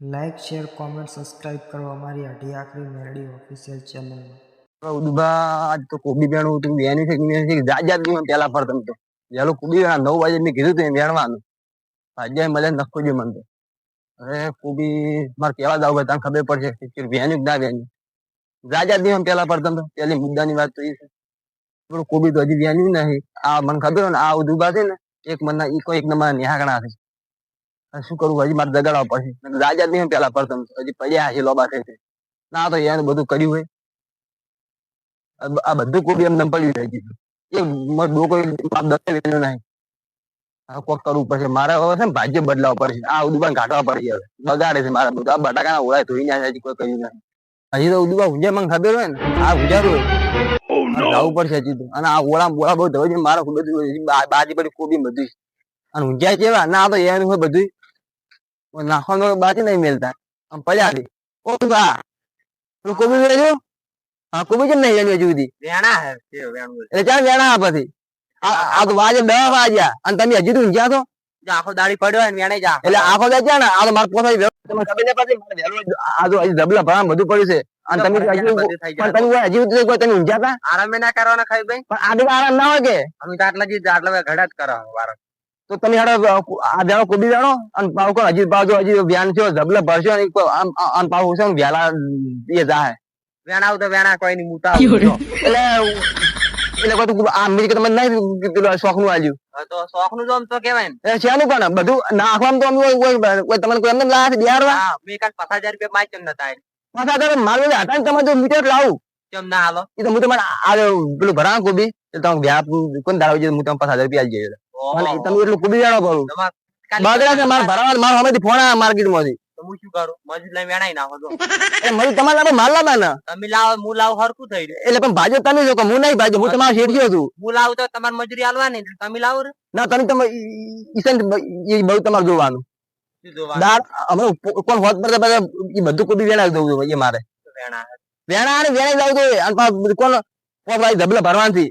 Like share, comment, subscribe કરવા અમારી અઢી આખરી મેરડી ઓફિશિયલ ચેનલમાં. ઉદભા આજ તો કોબી બેણું હતું બેની છે વેણી છે જાત જાતની પેલા પર તમ તો. યાલો કોબી વેણા નવ વાગે મેં કીધું તું બેણવાનું આજે મળે નખો જે મન તો. અરે કોબી, મારે કેવા જાવ તને ખબર પડશે કે બેની ના બેની જાત જાતની પેલા પર તમ તો. પેલી મુદ્દાની વાત તો એ છે. પણ કોબી તો હજી બેની નહીં. આ મને ખબર ને, આ ઉદુબા છે ને, એક મનના ઈકો એક નંબર નિહાગણા છે. શું કરવું હજી મારે જગાડવા પડશે. રાજા નહીં પેલા પર તમે હજી પડ્યા છે લોબા થઈ ના તો એને બધું કર્યું હોય. આ બધું કોઈ એમ નમ પડ્યું રહી ગયું એ મારો ડોકો બાપ દસે નહીં કોક કરવું પડશે. મારે હવે છે ને ભાગ્ય બદલાવવા પડશે. આ ઉદુબાન કાઢવા પડશે હવે. બગાડે છે મારા બધું. આ બટાકાના ઓળાય ધોઈ ના હજી કોઈ કર્યું નહીં હજી તો ઉદુબા ઊંઝા મને ખબર હોય ને આ ઉજારું હોય. જવું પડશે હજી તો. અને આ ઓળા ઓળા બહુ ધોઈ છે. મારે બધું બાજી પડી કોબી બધું અને ઊંઝા કેવા? ના આ તો એનું હોય બધું નાખવાનું બાકી નહીં મેલતા. આમ પડ્યા દે ઓ બા તું કોબી વેચ્યું હા કોબી કેમ નહીં હજુ સુધી? વેણા હે એટલે ચાલ વેણા આ પછી. આ તો વાજે બે વાજ્યા. અને તમે હજી તો ઊંઘ્યા તો? આખો દાડી પડ્યો હોય વેણે જા. એટલે આખો દે છે ને? આ તો મારે વેલો. તમને ખબર ને પછી મારે વહેલું આ તો હજી ડબલા ભરા બધું પડ્યું છે. અને તમે હજી પણ તમે હજી સુધી કોઈ તમે ઊંઘ્યા હતા આરામે ના કરવાના ખાઈ ભાઈ? પણ આ આરામ ના હોય કે? અમે તો આટલા જી આટલા ઘડા જ કરો વારો. તો તમે હાડો આ જાણો કોબી જાણો અને પાવ કો હજી પાવ જો હજી વ્યાન થયો ડબલા ભરશો અને આમ આમ પાવ હોશે ને વ્યાલા એ જાય વ્યાન આવું તો વેણા કોઈ ની મુતા એટલે એટલે કોઈ તું આ મીર કે તમને નહીં પેલું શોખનું આલ્યું. તો શોખનું જોમ તો કેવાય ને. એ શેનું પણ બધું નાખવાનું તો અમે કોઈ- તમને કોઈ એમને લાયા છે બિહારમાં હા મેં કાલ પચાસ હજાર રૂપિયા માં ચમ નતા આયા. હજાર તમે મારું હતા ને તમે જો મીટર લાવું કેમ ના હાલો એ તો હું તમારે આ પેલું ભરા કોબી તમે વ્યાપ કોણ દાડો હું તમે પાછા હજાર રૂપિયા આવી જઈએ એ તમે એટલું કોબી જાણો કરું બગડા છે મારે ભરાવા મારા હમેથી ફોન આવ્યા માર્કેટમાંથી હું શું કરું? મજૂર લઈ વેણાઈ નાખો તો. એ મરી તમારે લાવો માલ લાવા ના તમે લાવો હું લાવ હરકું થઈ રહ્યું એટલે પણ ભાજો તમે જો કે હું નહીં ભાજો હું તમારો શેઠિયો છું. હું લાવ તો તમારે મજૂરી આલવાની તમે લાવો રે. ના તમે તમે ઈસન એ બહુ તમારે જોવાનું. દાર અમે કોણ હોત પર બધા એ બધું કુદી વેણાઈ દઉં છું એ મારે. વેણા વેણા અને વેણાઈ લાવું તો કોણ? કોણ ભાઈ ધબલા ભરવાથી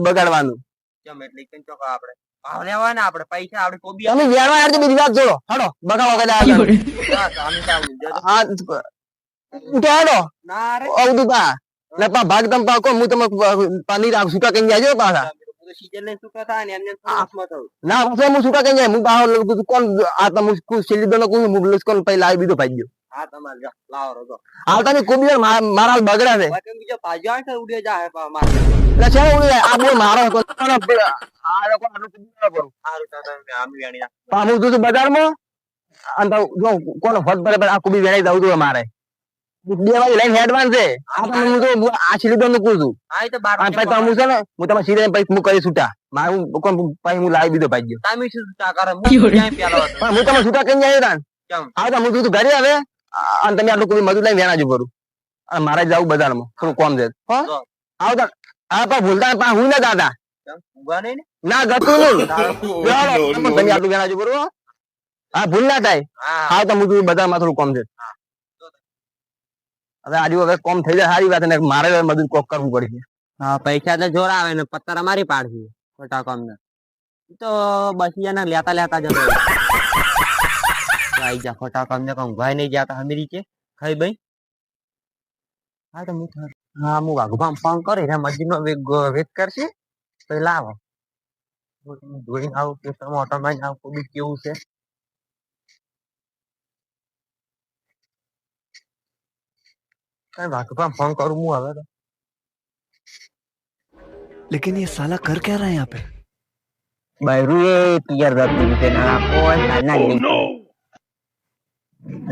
બગાડવાનું ભાવ લેવા ને આપણે પૈસા આપડે કોબી તમે વેણવા યાર બીજી વાત છોડો હડો બગાડો અમે આવું હા ઉઠો હડો. ના રે. પા ને પા ભાગ તમ પાકો, હું તમે પનીર રાખ સુકા કઈ જાજો પાછા ને, હું હું સુકા કઈ જાય, હું બહાર કોણ આ તમે સિલી દોનો કોઈ હું બ્લસ કોણ પહેલા આવી બીજો ભાઈ ગયો હા તમારે લાવો રજો. હાલ તમે કોઈ મારા બગડા છે બીજો ભાજ્યો આવે છે ઉડે મારે. આ મારો આ તો આમ વેણી પા હું બજારમાં જો કોનો ફટ બરાબર આ કુબી વેણાઈ દઉં છું અમારે બે વાગે લઈને હેડવાન છે. આ તો હું. તો આ છેલ્લી દોનો કું છું. હા, તો બાર પછી તો છે ને હું તમારે સીધે પછી હું કરી છૂટા. મારે હું કોણ પછી હું લાવી બીજો ભાઈ તમે શું છૂટા કરો? હું તો ક્યાંય પેલો હતો. પણ હું તમે છૂટા કઈ જાય તાન. હા તો હું તું ઘરે આવે અને તમે આટલું કોઈ મજૂર લઈને વેણા જો કરું અને મારે જવું બજારમાં થોડું કોમ છે. જો. હા? પણ ભૂલતા પણ હું ના દાદા ને? ના ગતું નહીં. તમે આટલું વેણા જો કરું હા. ભૂલ ના થાય. હા, હા તો હું તું બજારમાં થોડું કોમ છે. હવે આજુ હવે કોમ થઈ જાય, સારી વાત ને મારે મજૂર કોક કરવું પડશે હા, પૈસા તો જોર આવે ને પત્તર અમારી પાડશે ખોટા કામ ને તો બસિયા લેતા લેતા જતો. આઈ જા ખોટા કોમ ને ભાઈ નહીં જાતા હમીરી છે ખાઈ ભાઈ હા, તો મીઠા હા, હું વાઘુભામ ફોન કરી ને મસ્જિદ નો વેટ કરશે. પછી લાવો. જોઈને આવું કે તમે ઓટો માં આવું, કોઈ કેવું છે? કઈ વાઘુભામ ફોન કરું હું હવે તો. लेकिन ये साला कर क्या रहा है यहाँ पे બૈરું એ પિયર જતું છે ના કોઈ સારના ગઈ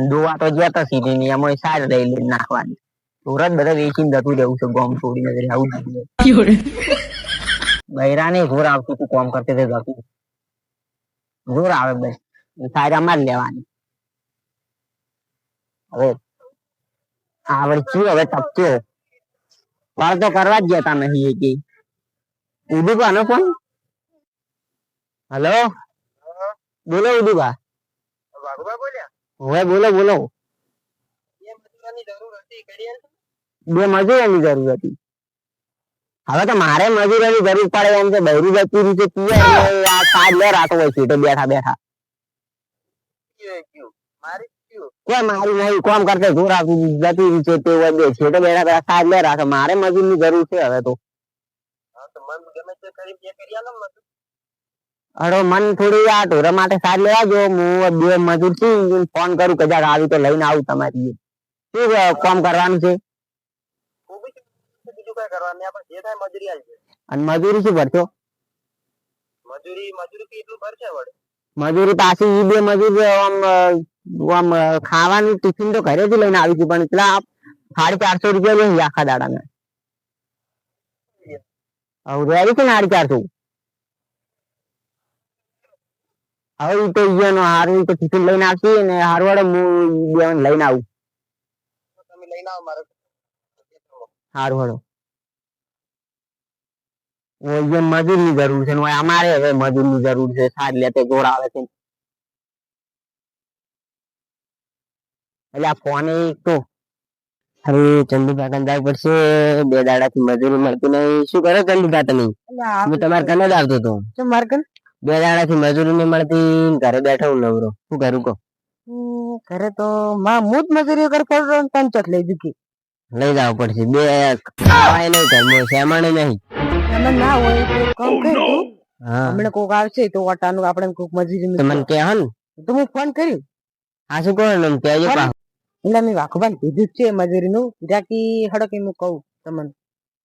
દોવા તો જ્યાં તો સીધી ની એમાં સાર લઈ લઈ નાખવાની સુરત બધા વેચીને જતું રહેવું છે ગોમ છોડીને જરી આવું જ બૈરાને જોર આવતું તું કોમ કરતે તે જતું જોર આવે ભાઈ સારા માં જ લેવાની હવે આવડ ચી હવે ટપતો વાર તો કરવા જ જતા નહીં એ કે ઉડું પાનો ફોન હેલો બોલો ઉદુભા હવે બોલો બોલો બે મજૂરોની જરૂર હતી હવે તો મારે મજૂરોની જરૂર પડે એમ છે બૈરી જતી રીતે પિયર ને આ સાજ લે રાતો હોય છે બેઠા બેઠા કોઈ મારી નહીં કોમ કરતે જોર આવતું જતી રહી છે તે બે છે તો બેડા બેઠા સાજ લે રાખે. મારે મજૂરની જરૂર છે હવે તો. અરે મન થોડી આ ઢોરા માટે સાજ લેવા જો હું બે મજૂર છું ફોન કરું કદાચ આવી તો લઈને આવું તમારી શું કામ કરવાનું છે? મજૂરી અને મજૂરી શું ભરશો? મજૂરી મજૂરી કેટલું ભરશે વડે મજૂરી પાછી ઈ બે મજૂર આમ આમ ખાવાનું ટિફિન તો ઘરેથી લઈને આવી હતી પણ પેલા સાડી ચારસો રૂપિયા લઈ આખા દાડાના. હવે રેડી છે ને સાડી ચારસો? હવે તો ઈયોનો હારું તો ટિફિન લઈને આવશે ને હારું વાળો હું લઈને આવું. તમે લઈને આવો મારે. હારું વાળો ઈયોને મજૂરની જરૂર છે ને અમારે હવે મજૂરની જરૂર છે. સાર લેતે જોર આવે છે એટલે આ ફોન તો અરે ચંદુભા કંઈ પડશે બે દાડાથી મજૂરી મળતી નહીં. શું કરો ચંદુભા તમે? હું તમારે કને જ આવતો હતો. બે દાડાથી મજૂરી નહીં મળતી ઘરે બેઠો હું નવરો. શું કરું કહો? ઘરે તો માં હું જ મજૂરી કર પડતો તને ચોક લઈ દીધી. લઈ જવું પડશે બે નહીં ઘરમાં શેમાણે નહીં. તમે ના હોય તો કામ કર હમણાં કોક આવશે તો ઓટાનું આપણે કોક મજૂરી તમને મને કહે ને તો હું ફોન કર્યું. આ શું કહો ને કહેજો. એટલે મેં વાઘુબાન કીધું જ છે મજૂરીનું. રાકી હડો કે હું કહું તમને.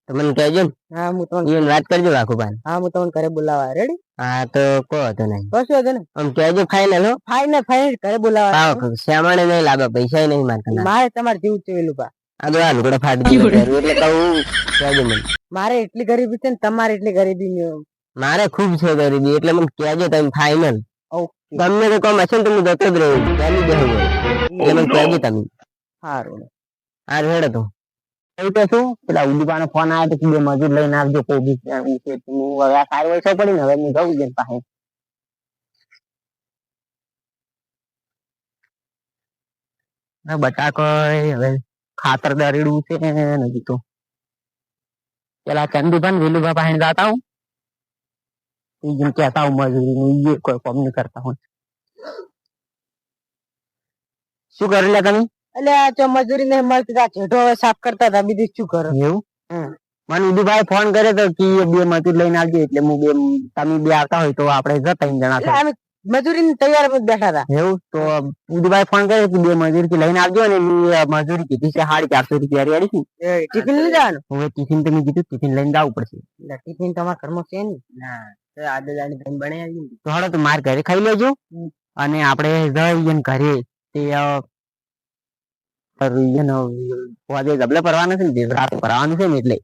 તમને કહેજો ને. હા હું તમને એમ વાત કરજો વાઘુભાઈ હા હું તમને ઘરે બોલાવા રેડી હા તો કો હતો નહીં. કશું હતો ને આમ કહેજો ફાઈનલ હો. ફાઈનલ ફાઈનલ ઘરે બોલાવા પાવ શ્યામાણે નહીં લાગે પૈસા નહીં મારે. મારે તમારે જેવું જ છે વેલું બા આ આ લુગડા ફાટી દીધું એટલે કહું કહેજો મને. મારે એટલી ગરીબી છે ને તમારે એટલી ગરીબી નહીં. મારે ખૂબ છે ગરીબી એટલે મને કહેજો તમે ફાઈનલ ઓકે ગમે તો કોમ હશે ને તો હું જતો જ રહું. ચાલી બેહું હોય. એટલે કહેજો તમે સારું આ રેડો તો. એવું તો શું? પેલા ઉદીપાનો ફોન આવ્યો તો બે મજૂર લઈને આવજો કોઈ બી હવે આ સારી વયસો પડી ને હવે હું જવું છે પાસે બટાકો હવે ખાતર દરેડું છે નથી તો. પેલા ચંદુભાઈ વેલુભા પાસે જાતા હું. કેતા જેમ કહેતા હું મજૂરી નું કોઈ કામ નહીં કરતા હું શું કરેલા તમે? એટલે આ મજૂરી ને મળતી જેઠો હવે સાફ કરતા હતા બીજું શું કરો? એવું? મને ઉદુભાઈ ફોન કર્યો તો કે બે મજૂર લઈને આવજો એટલે હું બે તમે બે આવતા હોય તો આપણે જતા જણા મજૂરી તૈયાર જ બેઠા હતા. એવું? તો ઉદુભાઈ ફોન કર્યો કે બે મજૂરથી લઈને આવજો ને મજૂરી કીધી છે સાડી ચારસો રૂપિયા રેડી છે ટિફિન લઈ જવાનું? હવે ટિફિન તમે કીધું ટિફિન લઈને જવું પડશે. ટિફિન તમારા ઘરમાં છે ને. ના તમે બને આવી તો હળો તો માર ઘરે ખાઈ લેજો. અને આપણે જઈએ ને ઘરે. તે અ, પર આજે ગબલે ભરવાના છે ને રાત ભરવાનું છે ને એટલે.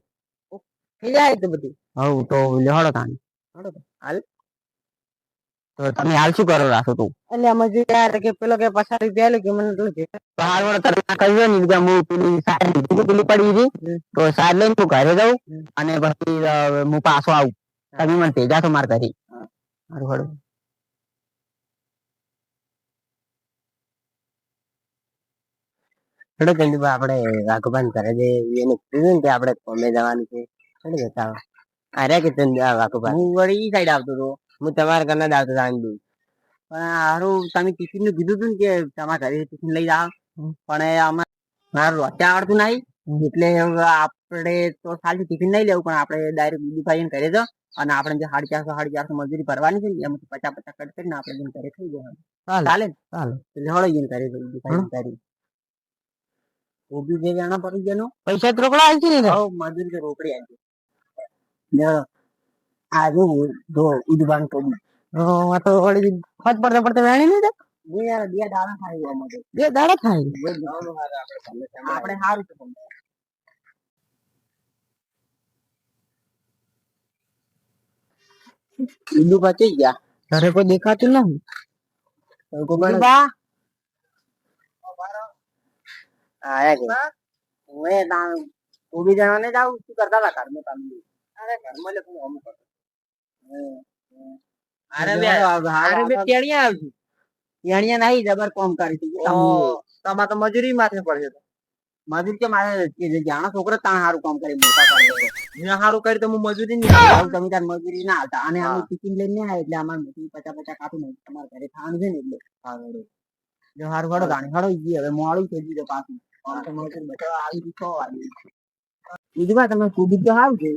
થઈ જાય તો બધું. હવ તો લેહડો હળો હાલ. તો તમે હાલ શું કરો રાખો તું? એટલે આ મજૂરી યાર કે પેલો કે પચાસ રૂપિયા કે મને તો જે બહાર વળો તમે કહ્યું ને બીજા હું પેલી સાર લીધી પેલી પડી હતી. તો સાર લઈને હું ઘરે જાઉં અને પછી હું પાછો આવું. તમે મને ભેગા છો માર કરી હારું હળો હેડો ચંદુભા આપણે વાઘબાન કરે છે એને કીધું કે આપણે કોમે જવાનું છે. હેડો જતા અરે કે આ વાઘુબાન. હું વળી સાઈડ આવતો હતો. હું તમારા ઘરના જ આવતો આમ બી. પણ હારું તમે ટિફિનનું કીધું હતું ને કે તમારા ઘરે ટિફિન લઈ જાઓ. પણ આમાં મારું રોચા આવડતું નહીં. એટલે આપણે તો ખાલી ટિફિન નહીં લેવું પણ આપણે ડાયરેક્ટ બીજી ભાઈ કરે તો અને આપણે જે સાડી ચારસો સાડી ચારસો મજૂરી ભરવાની છે ને એમાંથી પચાસ પચાસ કટ કરીને આપણે જઈને ઘરે ખાઈ જવાનું. ચાલે. ચાલે એટલે હળો જઈને ઘરે બીજું કરી કોબી બે જણા પડી જનો પૈસા તો રોકડા આવશે ને હવ મજૂર કે રોકડી આવશે આ જો જો ઉદબાન ઓ આ તો વળી ફટ પડતા પડતા વેણી ને બે યાર બે દાડા થાય ગયા તો. બે દાડા હારે આપણે સારું તો પણ. પાછી ગયા? ઘરે કોઈ દેખાતું નહીં કોઈ કોઈ બને. બા આયા કે? હું. એ તા જણાને જાવ શું કરતા હતા ઘરમાં તમે અરે ઘરમાં લે હું કરતો હમ, હમ. અરે બે અરે બે ટેણીયા આવશે એણીએ નહીં જબર કોમ કરી છે તમારે તો મજૂરી માથે પડશે મજૂર કે મારે કે જે તાણ સારું કામ કરે મોટા કરે. મેં સારું કરી તો હું મજૂરી નહીં આવું તમે તાર મજૂરી ના આવતા અને અમે હા. ટિફિન લઈને આવ્યા એટલે અમારે મજૂરી પચાસ પચાસ કાપી નહીં. તમારે ઘરે ખાવાનું છે ને એટલે. સારું. જો હારું હળો ગાણી હવે મોડું થઈ ગયું પાછું. હવે બીજું તમે કુબી તો સારું છે.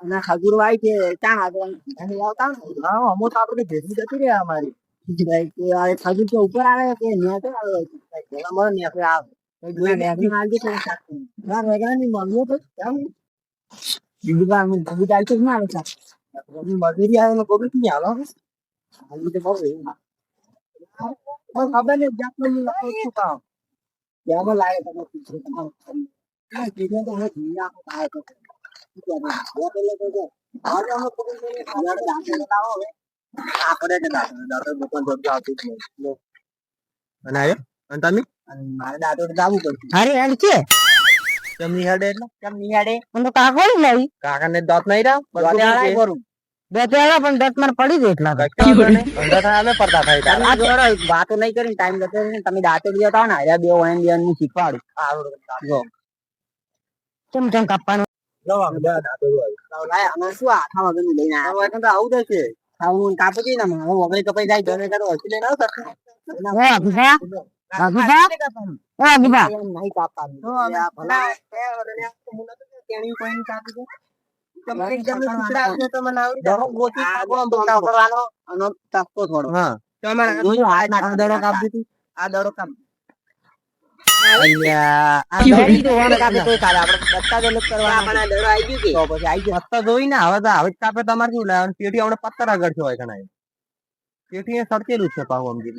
અને ખજૂર વાય છે ચાણ આગળ આવતા ને. હા અમો તો આપણે ભેગી જતી રહ્યા અમારી. ખજૂર તો ઉપર આવે કે ન્યા તો આવે? પેલા મળે ને આપણે આવે. શાક ના કેમ ના ને હાલી તો બહુ એવું. મને ખબર નહીં જાતનું હું લખું છું કામ કેવો લાગે તમે પૂછો તમારું ના કીધું તો હું ધીરે આખો ખાય તો શું કહેવાય? બે પેલે તો જો. આજે અમે કુટુંબ થઈને ખાવાનું દાંતે લાવો હવે. આપણે. દાદા દુકાન જોડે આવતી લો. અને આવ્યો અને તમે મારે તો જાવું પડશે. અરે હેડ છે તેમની હેડે એટલે કેમ નિહાળે મને કાકો નહીં કાકાને દાંત નહીં હળાય કરું બે તો હેડા પણ દસ માર પડી ગઈ એટલા વાતો નહીં કરીને ટાઈમ જતો તમે દાંતે બી હતા ને હાર્યા બે વણ બે હું શીખવાડું. જો. કેમ કેમ કાપવાનું? કાપું કાપી. તમારે જાય. જોયું આપણે શું? લેવાનું પેટી હમણાં પત્તર આગળ છે હોય પેટી એ સડકેલું જ છે પાછું સમજી.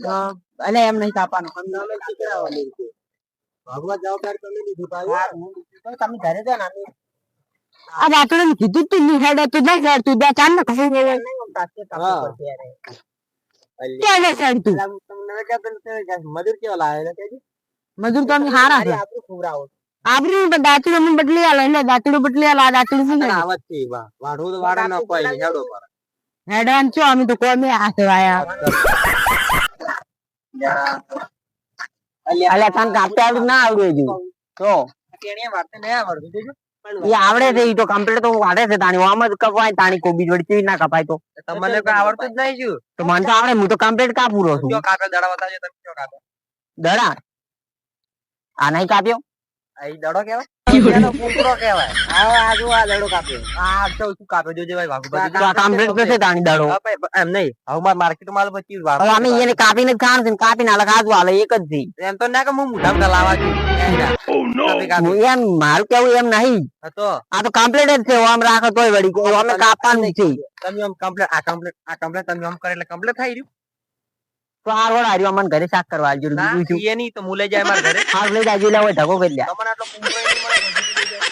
અને એમ નહીં કાપવાનું પણ અમે ભગવાન જવાબદારી તમે લીધી તમે ઘરે જાઓ ને અમે આ રાત્રે કીધું તું નહીં હેડે તું દસ હેડ તું બે ચાર ને કશું હા. ક્યાં દસ હેડ તું ને મજૂર કેવા લાવે ને. મજૂર તો અમે હારા છે આપણું દાંતડું અમે બદલી આલો એટલે દાંતડું બદલી આલો આ દાંતડું શું અને આવા છે ઈ તો વાડા ન કોઈ હેડો પર. હેડાન છો અમે તો કોમે મેં આસવાયા અલ્યા તને કાપતા આવડું ના આવડું હજુ તો તેણીએ વાળતે નહીં આવડતું. એ આવડે છે ઈ તો કમ્પ્લીટ તો વાડે છે તાણી આમ જ કપાય તાણી કોબી જોડી કેવી ના કપાય તો તમને કોઈ આવડતું જ નહીં શું? તો મને તો આવડે હું તો કમ્પ્લીટ કાપું રહું છું કાપે દડા બતાવજો તમે કયો કાપે. દડા આ નહીં કાપ્યો આ દડો કહેવાય? કૂતરો કેવાય. આ જો આ દડો કાપ્યો. આ તો શું કાપ્યો જોજે ભાઈ વાઘુભાઈ. તો કમ્પ્લીટ તો તાણી દડો એમ નહીં હવે માર માર્કેટ માલ પછી વાળો અમે એને કાપીને ખાણ છે કાપીને અલગ હાથ હાલે એક જ થી એમ તો ના કે હું મોઢામાં લાવવા છું કાપી. એમ મારું કેવું એમ નહીં આ તો કમ્પ્લીટ જ છે આમ રાખો તોય વળી અમે કાપવાનું છે તમે આમ કમ્પ્લેટ આ કમ્પ્લેટ આ કમ્પ્લેટ તમે આમ કરે એટલે કમ્પ્લેટ થઈ રહ્યું તો આ રોડ હાર્યો અમને ઘરે શાક કરવા આવજો બીજું શું એ નહીં તો મુલે જાય મારા ઘરે હાલ લઈ જાજો એટલે હવે ઢગો કરી લે તમને આટલો કૂકડો ય નહીં મળે, મજૂરી લઈ જાય.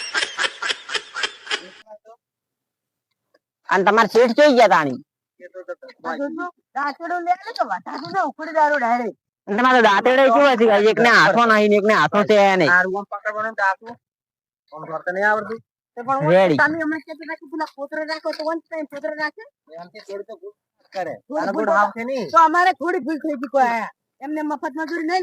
અને તમારે શેઠ જોઈ ગયા તાણી એ તો તો તો અને તમારે દાંતેડે શું હશે એક ને હાથો નહીં એક ને હાથો છે નહીં. આ રૂમ પકડવાનું તો આખું આમ કરતા નહીં આવડતું. રેડી એમ કે થોડું તો કરે. તારો ગુડ હાફ છે નહીં. અમારે થોડી ભૂલ થઈ ગઈ કોઈ એમને મફત મજૂરી નહીં.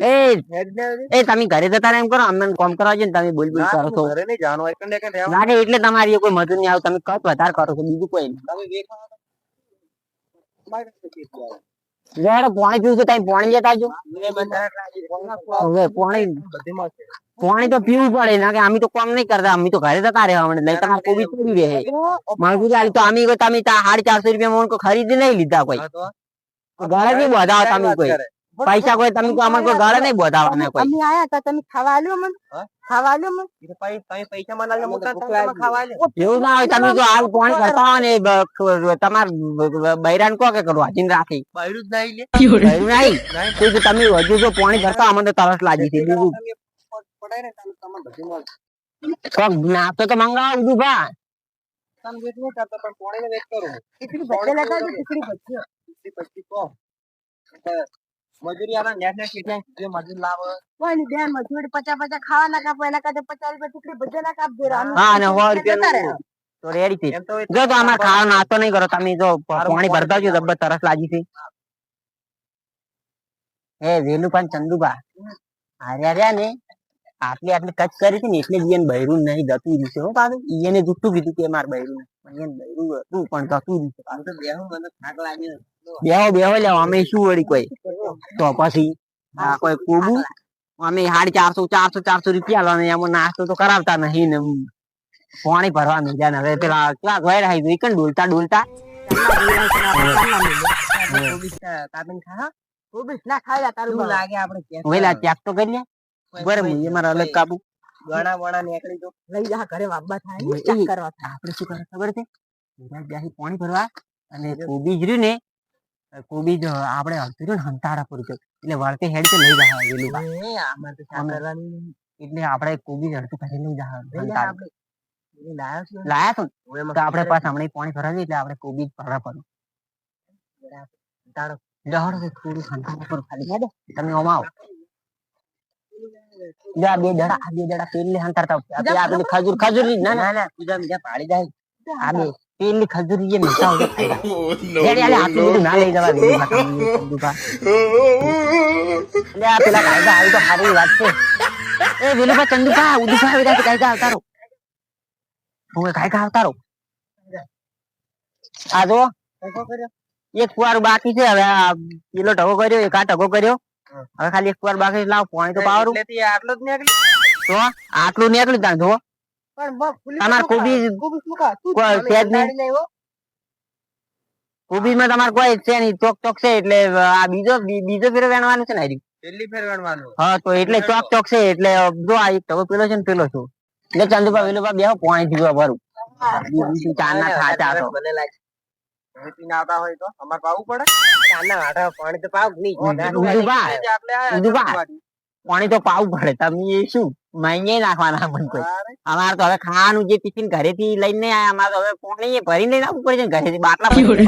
એ એ તમે ઘરે જતા રહો એમ કરો અમને કોમ કરવા ને તમે બોલ બોલ ના, કરો છો. ઘરે નહીં જવાનું એકંદે એકંદે રહેવાનું. લાગે એટલે તમારી કોઈ મજૂર નહીં આવે તમે કત વધારે કરો છો બીજું કોઈ નહીં. રેડો પાણી પીવું તો તમે પાણી લેતા આવજો. હવે પાણી. પાણી તો પીવું પડે ના કે અમે તો કામ નહીં કરતા. અમે તો ઘરે જતા રહેવા મને નહીં તમારે કોબી પડી રહે. મજૂરી આલી તો અમે કોઈ તમે તા સાડી ચારસો રૂપિયા મને ખરીદી નહીં લીધા કોઈ. ઘરે નહીં બોધાવા તમે કોઈ. પૈસા કોઈ તમે કોઈ અમને કોઈ ઘરે નહીં બોધાવાના કોઈ. અમે આયા હતા તમે ખાવા આલ્યો મને? હા? મને તો તમે પૈસા મને આલજો, મોટા તમે ખાવા એવું ના હોય તમે જો હાલ પાણી કરતા ને તમાર બૈરાન કો કે કરો વાંચીને રાખી બૈરું જ નહીં લે. બૈરું નહીં નહીં. તો તમે હજુ જો પાણી કરતા અમને તરસ લાગી છે બીજું પડાય ને તમે તમને બધી મળે. કોક નાસ્તો તો મંગાવો બધું ભા તમે વેચ નહીં કરતા પણ પોણીને વેચ કરું. ખીચડી ભજીયા લેતા આવજો, ખીચડી ભજીયા. પછી પછી કહો. એટલે મજૂરી આલે નેટ નેટ કેટલાય જે મજૂર લાવે. કોઈ બેન મજૂરી પચાસ પચાસ ખાવા ના કાપો એના કરતા પચાસ રૂપિયા ખીચડી ભજીયા ના કાપજો અમે હા અને સો રૂપિયા તો રેડી થઈ જો તો અમારે ખાવા નાસ્તો નહીં કરો તમે જો પાણી ભરતા જો જબર તરસ લાગી છે એ વેલું પણ ચંદુબા હાર્યા રહ્યા ને આટલી આટલી કચ કરી હતી ને એટલે જ બૈરું નહીં જતું દીધું છે. હો પાછું એને જુઠ્ઠું કીધું કે મારે બૈરું નહીં. પણ એને બૈરું હતું પણ જતું રહ્યું થાક પાછું. બેહો બેહો લે અમે શું વળી કોઈ? તો પછી આ કોઈ કુબુ અમે સાડી ચારસો ચારસો ચારસો રૂપિયા લો ને એમાં નાસ્તો તો કરાવતા નહીં ને પાણી ભરવા મીજા ને હવે પેલા ક્યાં ગોયર આવી ગઈ? કણ ડોલતા ડોલતા? ના ખાઈ તારું લાગે વેલા ત્યાગ તો કરી લે બરાબર એ મારા અલગ કાબુ. ગણા વણા નીકળી તો લઈ જા ઘરે થાય ચેક કરવા. આપણે શું કરે ખબર છે? વિરાટ પાણી ભરવા અને કોબીજ રહ્યું ને કોબીજ આપણે અડધું હંતાડા પર એટલે વળતે હેડ કે લઈ જાય વેલું એટલે આપણે કોબી અડધું પછી લઈ જાય જા લાયો તો આપણે પાસ હમણાં પાણી ભરાવી એટલે આપણે પડે. તો થોડું હંતાડા પર ખાલી. હેડો તમે ઓમાં આવો. જા બે દડા આ બે દડા પેલી હંતાડતા આ પેલી ખજૂર ખજૂર ના. ના ના તું બીજા પાડી જાય આ બે. પેલી ખજૂરી જે મીઠા હોય હેડ યાર આટલું બધું ના લઈ જવા વેલું બા તમને ચંદુભા. લે આ પેલા કાયદા આવી તો સારી વાત છે એ વેલુભા ચંદુભા ઉદુભા છે કાયદા આવતારો હું કાયદા આવતારો આ જો એક કુવાર બાકી છે હવે પેલો ઢગો કર્યો એક આ ઢગો કર્યો હવે ખાલી એક કુવાર બાકી લાવ પાણી તો પાવરું આટલું જ નીકળ્યું તો આટલું નીકળ્યું ત્યાં જો કોબીજમાં તમારે કોઈ છે નહીં ચોક ચોક છે એટલે આ બીજો બીજો ફેરો વેણવાનું છે ને હજી? પેલી ફેર ગણવાનું હા તો એટલે ચોક ચોક છે એટલે જો આ એક ઢગો પેલો છે ને પેલો છું. એટલે ચંદુભા વેલુભા બેહો પાણી થી ભરું. ચાર ના ખાચા તો મને લાગે. હવે પીને આવતા હોય તો અમારે પાવું પડે. પાણી તો પાવ નહીં. પાણી તો પાવું પડે. તમે શું? મહિને નાખવાના મન કોઈ. અમારે તો હવે ખાવાનું જે ટિફિન ઘરેથી લઈને આયા અમારે તો હવે પાણી ભરીને લઈને આવવું પડે ઘરેથી બાટલા પડે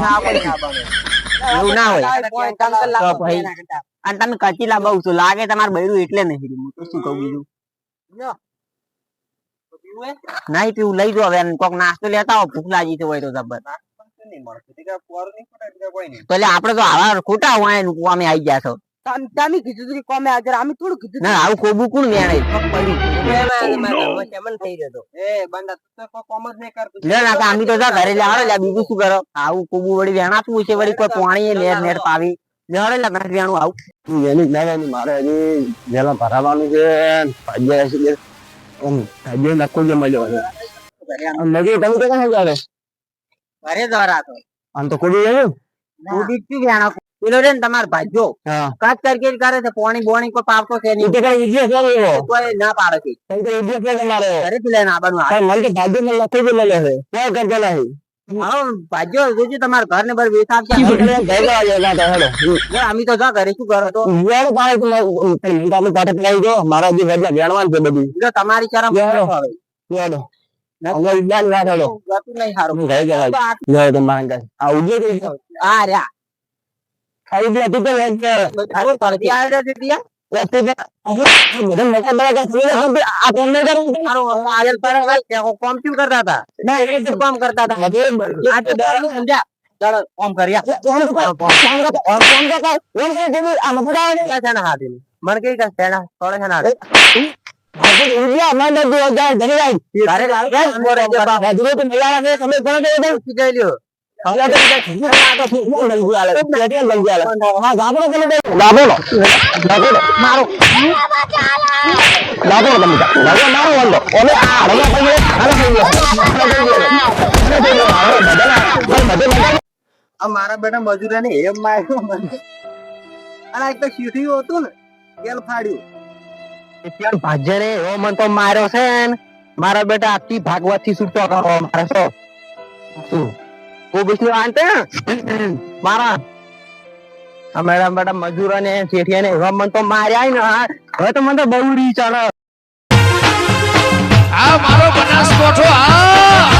એવું ના હોય. તો ભાઈ અને તમે કચીલા બહુ છો લાગે તમારે બૈરું એટલે નહીં. હું તો શું કહું બીજું? નહીં પીવું લઈ જો હવે કોક નાસ્તો લેતા આવો ભૂખ લાગી છે હોય તો જબર તો એટલે આપડે તો આવા ખોટા હોય અમે આવી ગયા છો. તમે કીધું કે કોમે હાજર અમે થોડું કીધું ના આવું કોબું કોણ વેણે? થઈ ગયો એ બંદા તું તો કોમ જ નહીં કરતું. લે ના અમે તો જા ઘરે લેવાડો લે બીજું શું કરો? આવું કોબુ વળી વેણાતું છે વળી કોઈ પાણી નેર નેર પાવી. લેવાડો લે ઘરે વેણું આવું. એની જ ના મારે હજી જેલા ભરાવાનું છે જ મળ્યો તમે તો ક્યાં જાવે ઘરે દ્વારા તો આમ તો પેલો રે ને તમાર ભાજો હા. કરે છે પાણી બોણી કોઈ પાવતો છે નહીં. તો કઈ છે કોઈ ના પાડે છે. કઈ તો ઇતિહાસ છે તમારો મને ને લખી છે. હા ભાજો જોજો તમારા ઘર ને બર ગયા તો હેડો. અમે તો જા ઘરે શું કરો તો વેણ પાડે તો મારા જે વેલા વેણવાનું છે બધું. જો તમારી શરમ લે. કરો હવે. હેડો હવે ઇદાન વાત હેડો ગતું નહીં હારું. હું ગઈ ગયા લે તો મારા કાંઈ. આ ઉજે ગઈ આ રહ્યા. ખાઈ દે તું તો વેચ કર અરે પરથી આવ્યા છે ત્યાં. રસ્તે પે આ બધા મજા બરા કા સુઈ રહે આ કોણ ને કરે મારો આયલ પર ભાઈ ત્યાં કોમ શું કરતા હતા કામ કરતા હતા કર્યા કોણ કો કોણ કો કોણ કોણ કો કોણ કો જે આ મફડા આવે ક્યાં છે ને હાથ એને? મને કઈ કાંઈ શેના તોડે છે ને હાથ? આજે ઇન્ડિયા માં ન દો જાય ધરી જાય તારે લાગે છે અંદર રહેજે બાપ. રાજુ તો મજા આવે તમે કોણ કે દે પૂછી જોઈ લ્યો. હવે તો આ તો ફૂલ લઈ ગયા લે એટલે લઈ ગયા હા ગાબડો કે દે ગાબડો ગાબડો મારો ગાબડો તમે ગાબડો મારો વંડો ઓલે આ રવા ભાઈ આને થઈ ગયો આ મારા. બેટા મજૂરાને હેમ માર્યો મને. અને એક તો શીઠિયું હતું ને ગેલ ફાડ્યું. ત્યાં ભાજરે એવો મન તો માર્યો છે મારા બેટા આથી ભાગવતથી છૂટો કરો, મારે તો. શું? ની વાંચે મારા. અમારા બેટા મજૂરો ને શેઠિયા ને એવા મન તો માર્યા ને. હવે તો મને તો બહુ રી ચડે આ મારો બનાસકોઠો આ